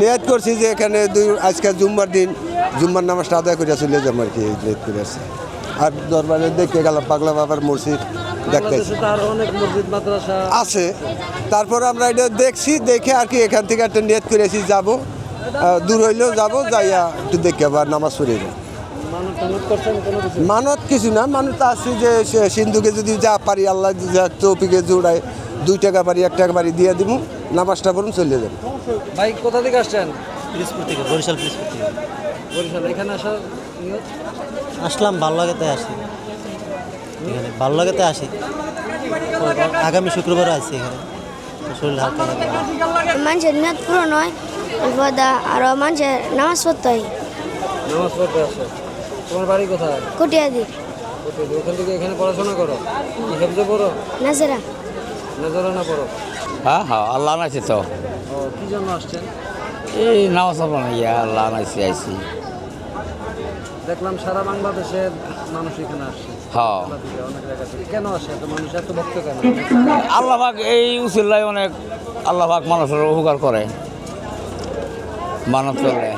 নিয়ত করছি যে এখানে দুই আজকে জুম্মার দিন জুম্মার নামাজটা আদায় করে চলে যাব আর কি নিয়ত করে আসছি। আর দরবারে দেখে গেলাম পাগলা বাবার মসজিদ দেখতে। আছে। তারপর আমরা এটা দেখছি দেখে আর কি এখান থেকে একটা নিয়ত করেছি যাব। দূর হইলেও যাব যাইয়া একটু দেখে আবার নামাজ পড়ে যাব। মানুষ মানত কিছু না মানত আছে যে সিন্ধুকে যদি যা পারি আল্লাহ যা চৌপিকে জোড়ায়। দুই টাকা বাড়ি এক টাকা বাড়ি দিয়ে দিব নামাজটা বলুন চলে যাব। ভাই কোথা থেকে আসছেন? পিরিজপুর থেকে বরিশাল পিরিজপুর থেকে। বরিশাল এখানে আসার আসলাম ভালো লাগাতে আসি। এখানে ভালো লাগাতে আসি। আগামী শুক্রবার আসছি এখানে। শরীর হালকা মানুষের পূরণ হয় বিপদা আরও মানুষের নামাজ পড়তে হয়। নামাজ পড়তে আসে। তোমার বাড়ি কোথায়? কুটিয়াদি? ওখান থেকে এখানে পড়াশোনা করো? কি হেফজে পড়ো? নাজেরা হ্যাঁ হ্যাঁ আল্লাহ নাইছে তো। ও কি জন্য আসছেন? এই পড়া ইয়া আল্লাহ নাইছে আইছি। দেখলাম সারা বাংলাদেশের মানুষ এখানে আসছে। হ্যাঁ। কেন আসে এত মানুষ এত ভক্ত কেন? আল্লাহ এই উচিল্লায় অনেক আল্লাহ পাক মানুষের উপকার করে। মানত করলে